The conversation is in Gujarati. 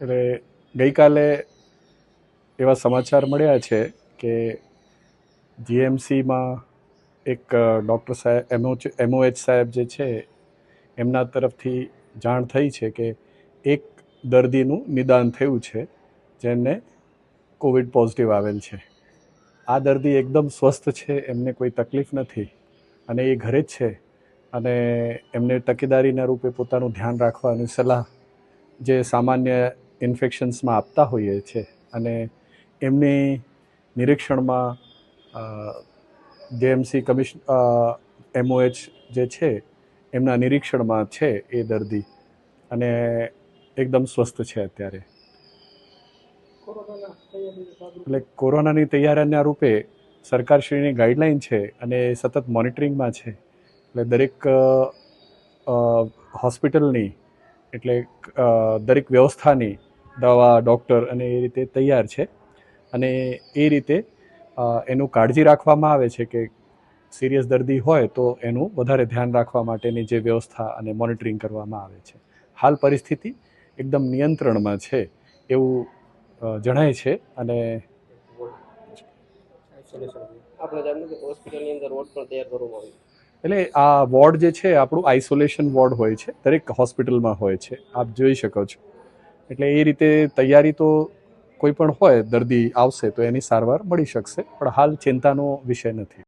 એટલે ગઈકાલે એવા સમાચાર મળ્યા છે કે જીએમસીમાં એક ડૉક્ટર સાહેબ, એમઓ, એમઓએચ સાહેબ જે છે, એમના તરફથી જાણ થઈ છે કે એક દર્દીનું નિદાન થયું છે, જેને કોવિડ પોઝિટિવ આવેલ છે. આ દર્દી એકદમ સ્વસ્થ છે, એમને કોઈ તકલીફ નથી અને એ ઘરે જ છે અને એમને તકેદારીના રૂપે પોતાનું ધ્યાન રાખવાની સલાહ જે સામાન્ય ઇન્ફેક્શન્સમાં આપતા હોઈએ છે અને એમની નિરીક્ષણમાં જેએમસી કમિશન એમઓએચ જે છે, એમના નિરીક્ષણમાં છે એ દર્દી અને એકદમ સ્વસ્થ છે અત્યારે. એટલે કોરોનાની તૈયારીના રૂપે સરકારશ્રીની ગાઈડલાઈન છે અને એ સતત મોનિટરિંગમાં છે. એટલે દરેક હોસ્પિટલની, એટલે દરેક વ્યવસ્થાની દવા ડૉક્ટર અને એ રીતે તૈયાર છે. અને એ રીતે એનું કાળજી રાખવામાં આવે છે કે સિરિયસ દર્દી હોય તો એનું વધારે ધ્યાન રાખવા માટેની જે વ્યવસ્થા અને મોનિટરિંગ કરવામાં આવે છે. હાલ પરિસ્થિતિ એકદમ નિયંત્રણમાં છે એવું જણાય છે અને એટલે આ વોર્ડ જે છે આપણું આઇસોલેશન વોર્ડ હોય છે દરેક હોસ્પિટલમાં હોય છે. આપ જોઈ શકો છો. એટલે એ રીતે તૈયારી તો કોઈ પણ હોય, દર્દી આવશે તો એની સારવાર મળી શકશે, પણ હાલ ચિંતાનો વિષય નથી.